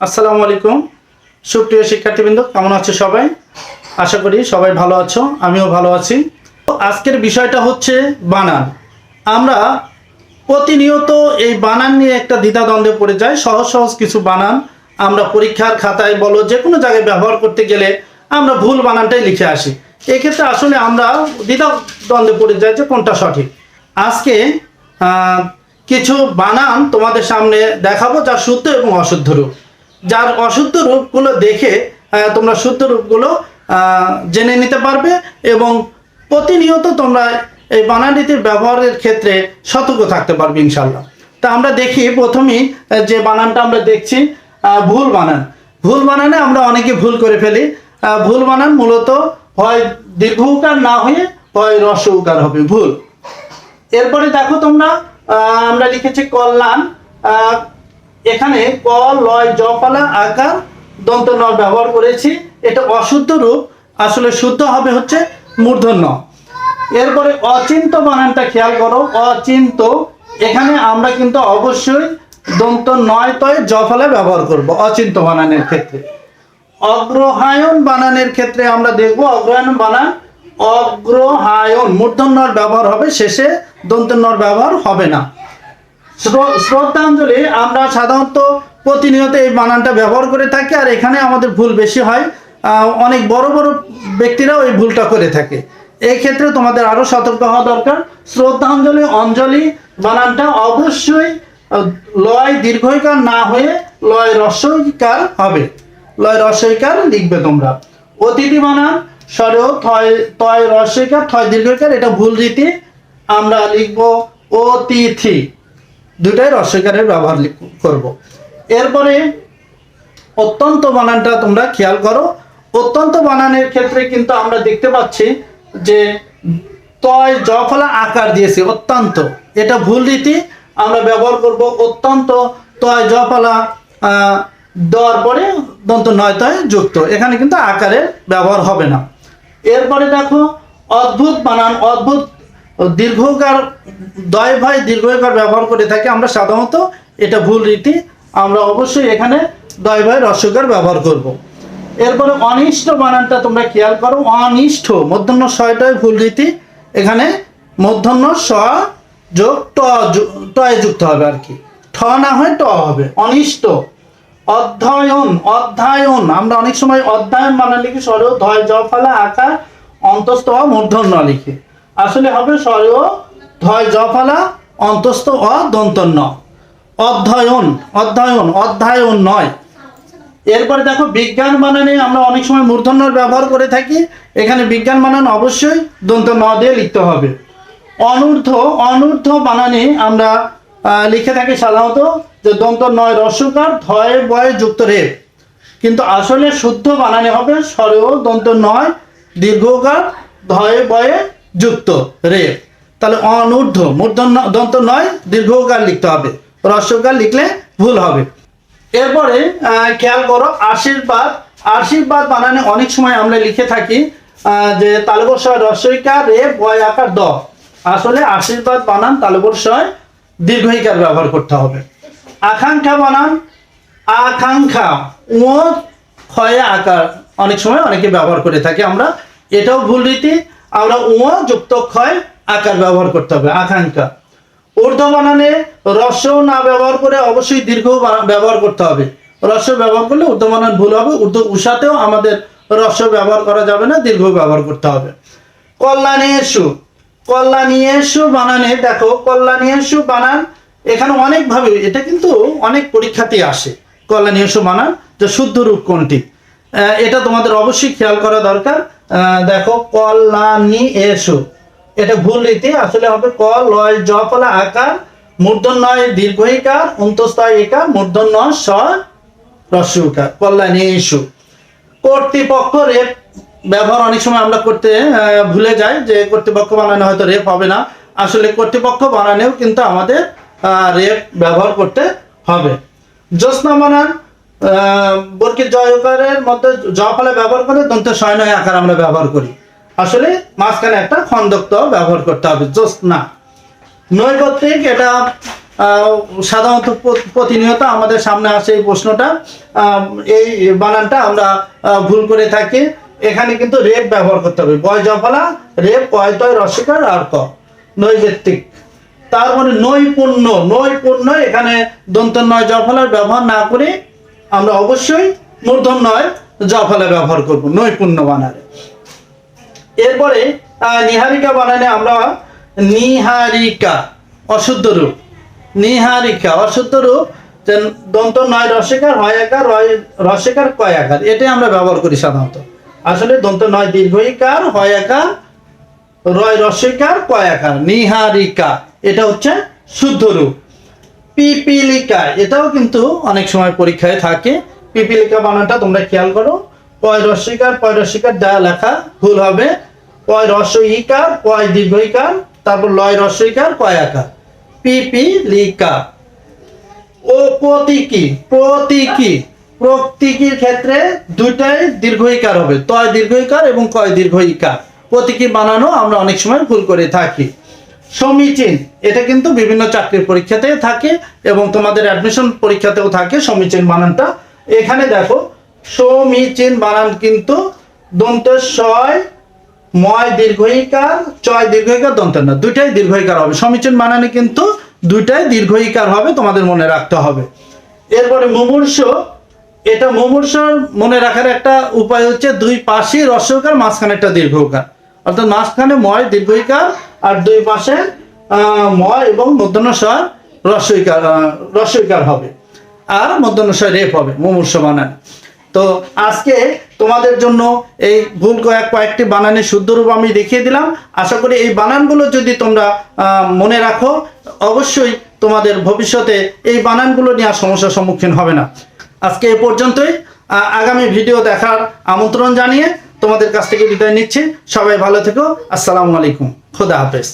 আসসালামু আলাইকুম। সুপ্রিয় শিক্ষার্থীবৃন্দ, কেমন আছো সবাই? আশা করি সবাই ভালো আছো, আমিও ভালো আছি। তো আজকের বিষয়টা হচ্ছে বানান। আমরা প্রতিনিয়ত এই বানান নিয়ে একটা দ্বিধাদ্বন্দ্বে পড়ে যাই। সহজ সহজ কিছু বানান আমরা পরীক্ষার খাতায় বলো যে কোনো জায়গায় ব্যবহার করতে গেলে আমরা ভুল বানানটাই লিখে আসি। এক্ষেত্রে আসলে আমরা দ্বিধাদ্বন্দ্বে পড়ে যাই যে কোনটা সঠিক। আজকে কিছু বানান তোমাদের সামনে দেখাবো যা শুদ্ধ এবং অশুদ্ধ রূপ। যার অশুদ্ধ রূপগুলো দেখে তোমরা শুদ্ধ রূপগুলো জেনে নিতে পারবে এবং প্রতিনিয়ত তোমরা এই বানানটির ব্যবহারের ক্ষেত্রে সতর্ক থাকতে পারবে ইনশাল্লাহ তা আমরা দেখি, প্রথমেই যে বানানটা আমরা দেখছি ভুল বানান। ভুল বানানে আমরা অনেকে ভুল করে ফেলি। ভুল বানান মূলত হয় দীর্ঘ উকার না হয়ে হয় রস উকার হবে, ভুল। এরপরে দেখো তোমরা আমরা লিখেছি কল্যাণ। এখানে ক, লয়, জপালা, আকার, দন্ত ন ব্যবহার করেছি। এটা অশুদ্ধ রূপ, আসলে শুদ্ধ হবে হচ্ছে মূর্ধন্য। এরপরে অচিন্ত বানানটা খেয়াল করো, অচিন্ত। এখানে আমরা কিন্তু অবশ্যই দন্ত নয়, তয় জফলা ব্যবহার করব অচিন্ত বানানের ক্ষেত্রে। অগ্রহায়ণ বানানের ক্ষেত্রে আমরা দেখব অগ্রহায়ণ বানান, অগ্রহায়ণ মূর্ধন্যর ব্যবহার হবে, শেষে দন্তন্যর ব্যবহার হবে না। শ্রদ্ধাঞ্জলি, আমরা সাধারণত প্রতিনিয়ত এই বানানটা ব্যবহার করে থাকি আর এখানে আমাদের ভুল বেশি হয়। অনেক বড় বড় ব্যক্তিরাও এই ভুলটা করে থাকে। এই ক্ষেত্রে তোমাদের আরও সতর্ক হওয়া দরকার। শ্রদ্ধাঞ্জলি, অঞ্জলি বানানটা অবশ্যই লয় দীর্ঘইকার না হয়ে লয় রস্বইকার হবে। লয় রস্বইকার লিখবে তোমরা। অতিথি বানান, স্বরেও থয় তয় রস্বইকার থয় দীর্ঘইকার, এটা ভুল রীতি। আমরা লিখব অতিথি। দুটাই রস্বইকারের ব্যবহার করব। এরপরে অত্যন্ত বানানটা তোমরা খেয়াল করো। অত্যন্ত বানানের ক্ষেত্রে কিন্তু আমরা দেখতে পাচ্ছি যে তয় জফলা আকার দিয়েছে, অত্যন্ত। এটা ভুল রীতি, আমরা ব্যবহার করব অত্যন্ত তয় জফলা দেওয়ার পরে দন্ত নয় তয় যুক্ত। এখানে কিন্তু আকারের ব্যবহার হবে না। এরপরে দেখো, অদ্ভুত বানান, অদ্ভুত দীর্ঘকার দয় ভাই দীর্ঘকার ব্যবহার করে থাকি আমরা সাধারণত। এটা ভুল রীতি। আমরা অবশ্যই এখানে দয় ভাই রস্যকার ব্যবহার করব। এরপরে অনিষ্ট বানানটা তোমরা খেয়াল করো। অনিষ্ট, মধ্যাহ্ন ছয়টায় ভুল রীতি। এখানে মধ্যাহ্ন স যোগ টয়ে যুক্ত হবে আর কি। ঠ না হয় ট হবে। অনিষ্ট। অধ্যয়ন, অধ্যায়ন। আমরা অনেক সময় অধ্যয়ন বানান লিখি সরেও ধয়, জ, ফলা, আকার, অন্তস্থ, মূর্ধন্য লিখি। আসলে হবে সরেও ধয় জ ফলা অন্তস্থ অ দন্তন্য অধ্যয়ন অধ্যয়ন, অধ্যায়ন নয়। এরপরে দেখো, বিজ্ঞান বানানে আমরা অনেক সময় মূর্ধন্যর ব্যবহার করে থাকি। এখানে বিজ্ঞান বানান অবশ্যই দন্ত ন দিয়ে লিখতে হবে। অনূর্ধ্ব অনূর্ধ্ব বানানে আমরা লিখে থাকি সাধারণত যে দন্ত নয় রস্যকার ধয়ে, বয়ে, যুক্ত রে কিন্তু আসলে শুদ্ধ বানানে হবে স্বরেও দন্ত নয় দীর্ঘকার, ধয়ে, বয়ে যুক্ত রে তাহলে অনূর্ধ্ব মূর্ধন্য দন্ত নয় দীর্ঘকার লিখতে হবে। রস্যকার লিখলে ভুল হবে। এরপরে খেয়াল করো, আশীর্বাদ। আশীর্বাদ বানানে অনেক সময় আমরা লিখে থাকি যে তালবর্ষয় রস্বইকার রে বয় আকার, দ। আসলে আশীর্বাদ বানান তালবর্ষয় দীর্ঘইকার ব্যবহার করতে হবে। আকাঙ্ক্ষা বানান আকাঙ্ক্ষা ও ক্ষয়ে, আকার। অনেক সময় অনেকে ব্যবহার করে থাকি আমরা। এটাও ভুল রীতি। আমরা ও যুক্ত ক্ষয় আকার ব্যবহার করতে হবে, আকাঙ্ক্ষা। ঊর্ধ্ব বানানে রস্য না ব্যবহার করে অবশ্যই দীর্ঘ ব্যবহার করতে হবে। রস ব্যবহার করলে ঊর্ধ্ব বানান ভুল হবে, ঊর্ধ্ব উষাতেও আমাদের রস ব্যবহার করা যাবে না, দীর্ঘ ব্যবহার করতে হবে। কল্যাণেশু কল্যাণীয়েশু বানানে দেখো কল্যাণীয়েশু বানান এখানে অনেকভাবে, এটা কিন্তু অনেক পরীক্ষাতেই আসে কল্যাণীয়েশু বানান। যে শুদ্ধ রূপ কোনটি? এটা তোমাদের অবশ্যই খেয়াল করা দরকার। দেখো কল্যাণী এসু এটা ভুল রীতি, আসলে হবে ক লয়, জ, ফলা, আকার মূর্ধন্যয় দীর্ঘইকার অন্তস্তয় একার মূর্ধন্য, স রস্যকার কল্যাণীশু কর্তৃপক্ষ রেপ, ব্যবহার অনেক সময় আমরা করতে ভুলে যাই যে কর্তৃপক্ষ বানানো হয়তো রেপ হবে না। আসলে কর্তৃপক্ষ বানানেও কিন্তু আমাদের রেপ ব্যবহার করতে হবে। জ্যোৎস্না বানান বর্গের জয়কারের মধ্যে জ ব্যবহার করে দন্ত শয়নয় আকার আমরা ব্যবহার করি। আসলে মাঝখানে একটা খন্দক্ত ব্যবহার করতে হবে জ্যোৎস্না নৈপত্রিক এটা সাধারণত প্রতিনিয়ত আমাদের সামনে আসে এই প্রশ্নটা। এই বানানটা আমরা ভুল করে থাকি। এখানে কিন্তু রেপ ব্যবহার করতে হবে। বয় জফলা রেপ, কয় তয় রসিকার আর ক? নৈবেত্তিক। তারপরে নৈপুণ্য। নৈপুণ্য এখানে দন্ত নয় জফলার ব্যবহার না করে আমরা অবশ্যই মূর্ধন নয় জফলা ব্যবহার করব নৈপুণ্য বানানে এরপরে নিহারিকা বানানে আমরা নিহারিকা, অশুদ্ধ রূপ। নিহারিকা, অশুদ্ধ রূপ দন্ত নয় রসিকার, হয় রয়, রসিকার কয় আকার এটাই আমরা ব্যবহার করি সাধারণত। আসলে দন্ত নয় দীর্ঘইকার, হয় একার, রয় রসিকার, কয় আকার নিহারিকা, এটা হচ্ছে শুদ্ধ রূপ। পিপিলিকা, এটাও কিন্তু অনেক সময় পরীক্ষায় থাকে। পিপিলিকা বানানটা তোমরা খেয়াল করো। পয় রস্বইকার পয় রস্বইকার যা লেখা ভুল হবে। পয় রস্বইকার পয় দীর্ঘইকার তারপর লয় রস্বইকার কয় আকার। পিপিলিকা। ও প্রতীকী প্রতীকী। প্রতীকীর ক্ষেত্রে দুইটাই দীর্ঘইকার হবে। তয় দীর্ঘইকার এবং কয় দীর্ঘইকার প্রতীকী বানানো আমরা অনেক সময় ভুল করে থাকি। সমীচীন। এটা কিন্তু বিভিন্ন চাকরির পরীক্ষাতে থাকে এবং তোমাদের অ্যাডমিশন পরীক্ষাতেও থাকে সমীচীন বানানটা। এখানে দেখো, সমীচীন বানান কিন্তু দন্ত ছয় ময় দীর্ঘইকার, চয় দীর্ঘইকার, দন্তের না, দুইটাই দীর্ঘইকার হবে। সমীচীন বানানে কিন্তু দুইটাই দীর্ঘইকার হবে তোমাদের মনে রাখতে হবে। এরপরে মুমূর্ষ, এটা মুমূর্ষর মনে রাখার একটা উপায় হচ্ছে দুই পাশেই রস্যকার মাঝখানে একটা দীর্ঘকার অর্থাৎ মাঝখানে ময়, দীর্ঘইকার আর দুই পাশে ময় এবং মধ্যনস্বর রস্যইকার আহ, হবে। আর মধ্যনস্বর রেপ হবে মুমূর্ষ বানান। তো আজকে তোমাদের জন্য এই ভুল কয়েক কয়েকটি বানানের শুদ্ধ রূপ আমি দেখিয়ে দিলাম। আশা করি এই বানানগুলো যদি তোমরা মনে রাখো অবশ্যই তোমাদের ভবিষ্যতে এই বানানগুলো নিয়ে আর সমস্যার সম্মুখীন হবে না। আজকে এ পর্যন্তই। আগামী ভিডিও দেখার আমন্ত্রণ জানিয়ে তোমাদের কাছ থেকে বিদায় নিচ্ছি। সবাই ভালো থেকো। আসসালামু আলাইকুম। খোদা হাফেজ।